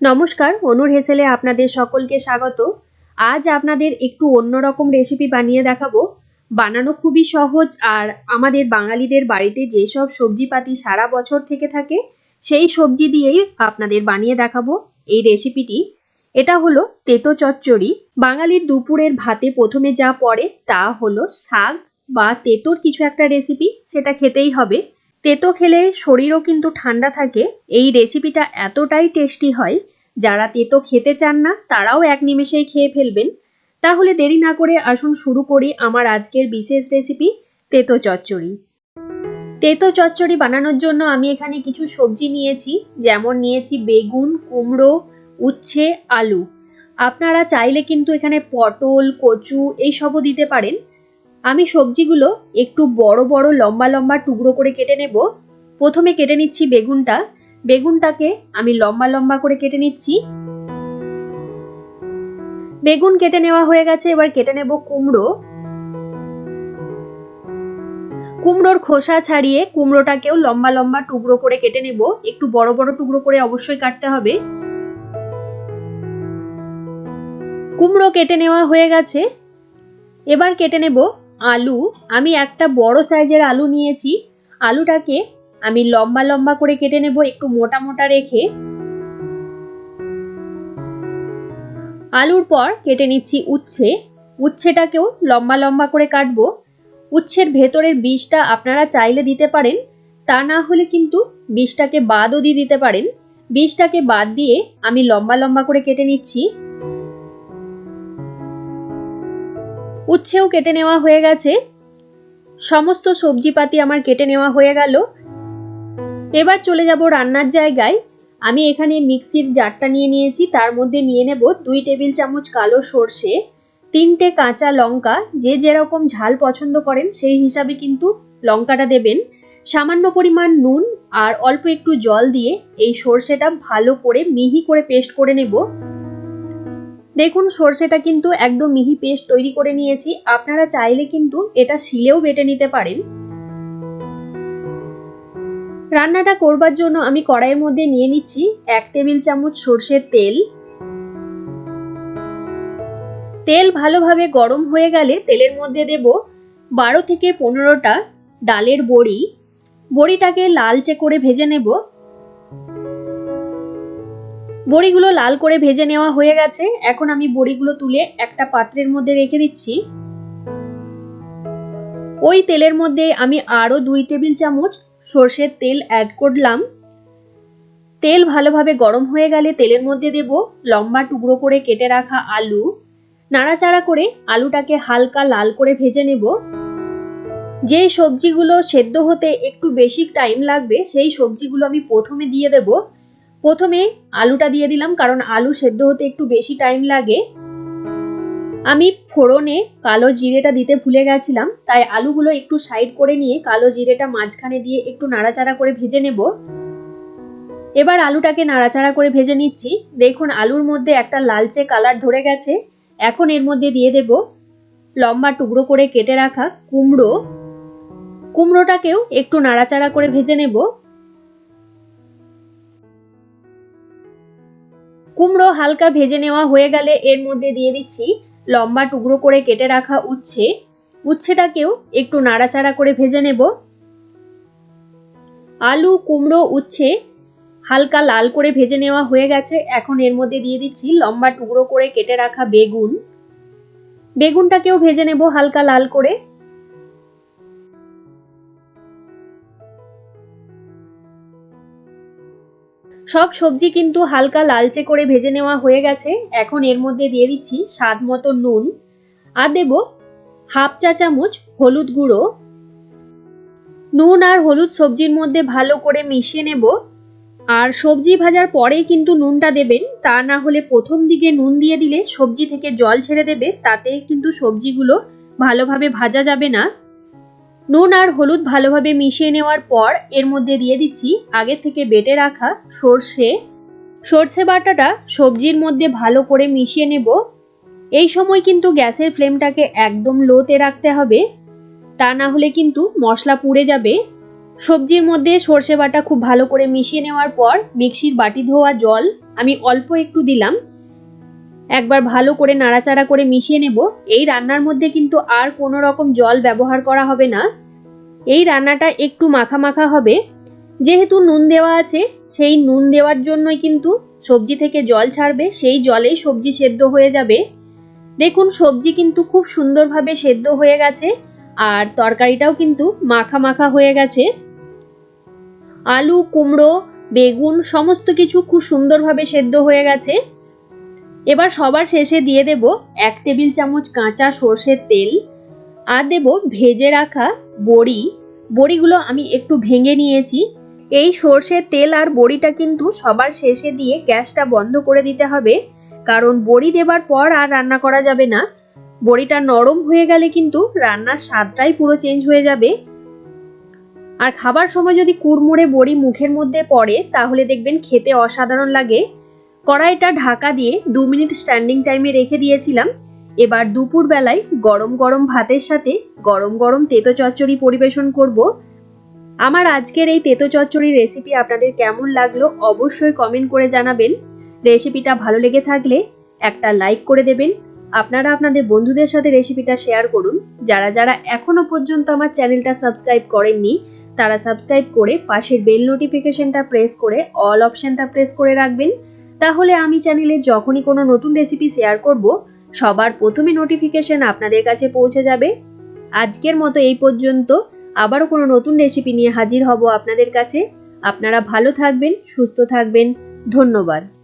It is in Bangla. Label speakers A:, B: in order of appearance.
A: নমস্কার, অনুর হেসেলে আপনাদের সকলকে স্বাগত। আজ আপনাদের একটু অন্যরকম রেসিপি বানিয়ে দেখাবো। বানানো খুবই সহজ আর আমাদের বাঙালিদের বাড়িতে যেসব সবজিপাতি সারা বছর থেকে থাকে, সেই সবজি দিয়েই আপনাদের বানিয়ে দেখাবো এই রেসিপিটি এটা হলো তেতো চচ্চড়ি। বাঙালির দুপুরের ভাতে প্রথমে যা পড়ে তা হলো শাক বা তেতোর কিছু একটা রেসিপি সেটা খেতেই হবে। তেতো খেলে শরীরও কিন্তু ঠান্ডা থাকে। এই রেসিপিটা এতটাই টেস্টি হয়, যারা তেতো খেতে চান না, তারাও এক নিমেষেই খেয়ে ফেলবেন। তাহলে দেরি না করে আসুন শুরু করি আমার আজকের বিশেষ রেসিপি তেতো চচ্চড়ি। তেতো চচ্চড়ি বানানোর জন্য আমি এখানে কিছু সবজি নিয়েছি, যেমন নিয়েছি বেগুন, কুমড়ো, উচ্ছে, আলু। আপনারা চাইলে কিন্তু এখানে পটল, কচু এইসবও দিতে পারেন। আমি সবজিগুলো একটু বড় বড় লম্বা লম্বা টুকরো করে কেটে নেব। প্রথমে কেটে নিচ্ছি বেগুনটা। বেগুনটাকে আমি লম্বা লম্বা করে কেটে নিচ্ছি। বেগুন কেটে নেওয়া হয়ে গেছে, এবার কেটে নেব কুমড়ো। কুমড়োর খোসা ছাড়িয়ে কুমড়োটাকেও লম্বা লম্বা টুকরো করে কেটে নেব। একটু বড় বড় টুকরো করে অবশ্যই কাটতে হবে। কুমড়ো কেটে নেওয়া হয়ে গেছে। এবার কেটে নেব আলু, আমি একটা বড় সাইজের আলু নিয়েছি। আলুটাকে আমি লম্বা লম্বা করে কেটে নেব, একটু মোটা মোটা রেখে। আলুর পর কেটে নিচ্ছি উচ্ছে। উচ্ছেটাকেও লম্বা লম্বা করে কাটবো। উচ্ছের ভেতরের বীজটা আপনারা চাইলে দিতে পারেন, তা না হলে কিন্তু বীজটাকে বাদও দিয়ে দিতে পারেন। বীজটাকে বাদ দিয়ে আমি লম্বা লম্বা করে কেটে নিচ্ছি। উচ্ছেও কেটে নেওয়া হয়ে গেছে। সমস্ত সবজিপাতি আমার কেটে নেওয়া হয়ে গেল। এবার চলে যাব রান্নার জায়গায়। আমি এখানে মিক্সির জারটা নিয়ে নিয়েছি। তার মধ্যে নিয়ে নেব দুই টেবিল চামচ কালো সর্ষে, তিনটে কাঁচা লঙ্কা। যে যেরকম ঝাল পছন্দ করেন, সেই হিসাবে কিন্তু লঙ্কাটা দেবেন। সামান্য পরিমাণ নুন আর অল্প একটু জল দিয়ে এই সর্ষেটা ভালো করে মিহি করে পেস্ট করে নেব। দেখুন, সর্ষেটা কিন্তু একদম মিহি পেস্ট তৈরি করে নিয়েছি। আপনারা চাইলে কিন্তু এটা শিলেও বেটে নিতে পারেন। রান্নাটা করবার জন্য আমি কড়াইয়ের মধ্যে নিয়ে নিচ্ছি এক টেবিল চামচ সর্ষের তেল। তেল ভালোভাবে গরম হয়ে গেলে তেলের মধ্যে দেব বারো থেকে পনেরোটা ডালের বড়ি। বড়িটাকে লালচে করে ভেজে নেব। বড়িগুলো লাল করে ভেজে নেওয়া হয়ে গেছে। এখন আমি বড়িগুলো তুলে একটা পাত্রের মধ্যে রেখে দিচ্ছি। ওই তেলের মধ্যে আমি আরও দুই টেবিল চামচ সর্ষের তেল অ্যাড করলাম। তেল ভালোভাবে গরম হয়ে গেলে তেলের মধ্যে দেব লম্বা টুকরো করে কেটে রাখা আলু। নাড়াচাড়া করে আলুটাকে হালকা লাল করে ভেজে নেব। যে সবজিগুলো সেদ্ধ হতে একটু বেশি টাইম লাগবে, সেই সবজিগুলো আমি প্রথমে দিয়ে দেব। প্রথমে আলুটা দিয়ে দিলাম, কারণ আলু সেদ্ধ হতে একটু বেশি টাইম লাগে। আমি ফোড়নে কালো জিরেটা দিতে ভুলে গেছিলাম, তাই আলুগুলো একটু সাইড করে নিয়ে কালো জিরেটা মাঝখানে দিয়ে একটু নাড়াচাড়া করে ভেজে নেব। এবার আলুটাকে নাড়াচাড়া করে ভেজে নিচ্ছি। দেখুন, আলুর মধ্যে একটা লালচে কালার ধরে গেছে। এখন এর মধ্যে দিয়ে দেব লম্বা টুকরো করে কেটে রাখা কুমড়ো। কুমড়োটাকেও একটু নাড়াচাড়া করে ভেজে নেব। কুমড়ো হালকা ভেজে নেওয়া হয়ে গেলে এর মধ্যে দিয়ে দিচ্ছি লম্বা টুকরো করে কেটে রাখা উচ্ছে। উচ্ছেটাকেও একটু নাড়াচাড়া করে ভেজে নেব। আলু, কুমড়ো, উচ্ছে হালকা লাল করে ভেজে নেওয়া হয়ে গেছে। এখন এর মধ্যে দিয়ে দিচ্ছি লম্বা টুকরো করে কেটে রাখা বেগুন। বেগুনটাকেও ভেজে নেব হালকা লাল করে। সব সবজি কিন্তু হালকা লালচে করে ভেজে নেওয়া হয়ে গেছে। এখন এর মধ্যে দিয়ে দিচ্ছি স্বাদ মতো নুন। আর দেব হাফ চা চামচ হলুদ গুঁড়ো। নুন আর হলুদ সবজির মধ্যে ভালো করে মিশিয়ে নেব। আর সবজি ভাজার পরে কিন্তু নুনটা দেবেন। তা না হলে প্রথম দিকে নুন দিয়ে দিলে সবজি থেকে জল ছেড়ে দেবে। তাতে কিন্তু সবজিগুলো ভালোভাবে ভাজা যাবে না। নুন আর হলুদ ভালোভাবে মিশিয়ে নেওয়ার পর এর মধ্যে দিয়ে দিচ্ছি আগে থেকে বেটে রাখা সর্ষে। সর্ষে বাটাটা সবজির মধ্যে ভালো করে মিশিয়ে নেব। এই সময় কিন্তু গ্যাসের ফ্লেমটাকে একদম লোতে রাখতে হবে। তা না হলে কিন্তু মশলা পুড়ে যাবে। সবজির মধ্যে সর্ষে বাটা খুব ভালো করে মিশিয়ে নেওয়ার পর মিক্সির বাটি ধোয়া জল আমি অল্প একটু দিলাম। একবার ভালো করে নাড়াচাড়া করে মিশিয়ে নেব। এই রান্নার মধ্যে কিন্তু আর কোনো রকম জল ব্যবহার করা হবে না। এই রান্নাটা একটু মাখা মাখা হবে। যেহেতু নুন দেওয়া আছে, সেই নুন দেওয়ার জন্যই কিন্তু সবজি থেকে জল ছাড়বে, সেই জলেই সবজি সেদ্ধ হয়ে যাবে। দেখুন, সবজি কিন্তু খুব সুন্দরভাবে সেদ্ধ হয়ে গেছে আর তরকারিটাও কিন্তু মাখা মাখা হয়ে গেছে। আলু, কুমড়ো, বেগুন, সমস্ত কিছু খুব সুন্দরভাবে সেদ্ধ হয়ে গেছে। এবার সবার শেষে দিয়ে দেব এক টেবিল চামচ কাঁচা সর্ষের তেল। আর দেব ভেজে রাখা বড়ি। বড়িগুলো আমি একটু ভেঙে নিয়েছি। এই সর্ষের তেল আর বড়িটা কিন্তু সবার শেষে দিয়ে গ্যাসটা বন্ধ করে দিতে হবে। কারণ বড়ি দেবার পর আর রান্না করা যাবে না। বড়িটা নরম হয়ে গেলে কিন্তু রান্নার স্বাদটাই পুরো চেঞ্জ হয়ে যাবে। আর খাবার সময় যদি কুড়মুড়ে বড়ি মুখের মধ্যে পড়ে, তাহলে দেখবেন খেতে অসাধারণ লাগে। কড়াইটা ঢাকা দিয়ে দু মিনিট স্ট্যান্ডিং টাইমে রেখে দিয়েছিলাম। এবার দুপুর বেলায় গরম গরম ভাতের সাথে গরম গরম তেতো চচ্চড়ি পরিবেশন করব। আমার আজকের এই তেতো চচ্চড়ির রেসিপি আপনাদের কেমন লাগল অবশ্যই কমেন্ট করে জানাবেন। রেসিপিটা ভালো লেগে থাকলে একটা লাইক করে দেবেন। আপনারা আপনাদের বন্ধুদের সাথে রেসিপিটা শেয়ার করুন। যারা যারা এখনও পর্যন্ত আমার চ্যানেলটা সাবস্ক্রাইব করেননি, তারা সাবস্ক্রাইব করে পাশের বেল নোটিফিকেশনটা প্রেস করে অল অপশনটা প্রেস করে রাখবেন। তাহলে আমি চ্যানেলে যখনই কোনো নতুন রেসিপি শেয়ার করব, সবার প্রথমে নোটিফিকেশন আপনাদের কাছে পৌঁছে যাবে। আজকের মতো এই পর্যন্ত। আবারও কোনো নতুন রেসিপি নিয়ে হাজির হব আপনাদের কাছে। আপনারা ভালো থাকবেন, সুস্থ থাকবেন। ধন্যবাদ।